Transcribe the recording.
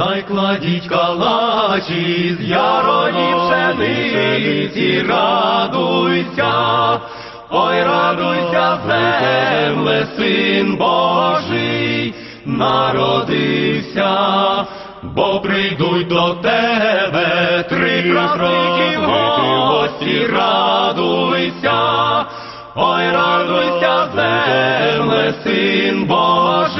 Та й кладіть калачі з яроні пшениці, радуйся, ой, радуйся, земле, син Божий, народився, бо прийдуть до тебе три праздники в гості, радуйся, ой, радуйся, земле, син Божий,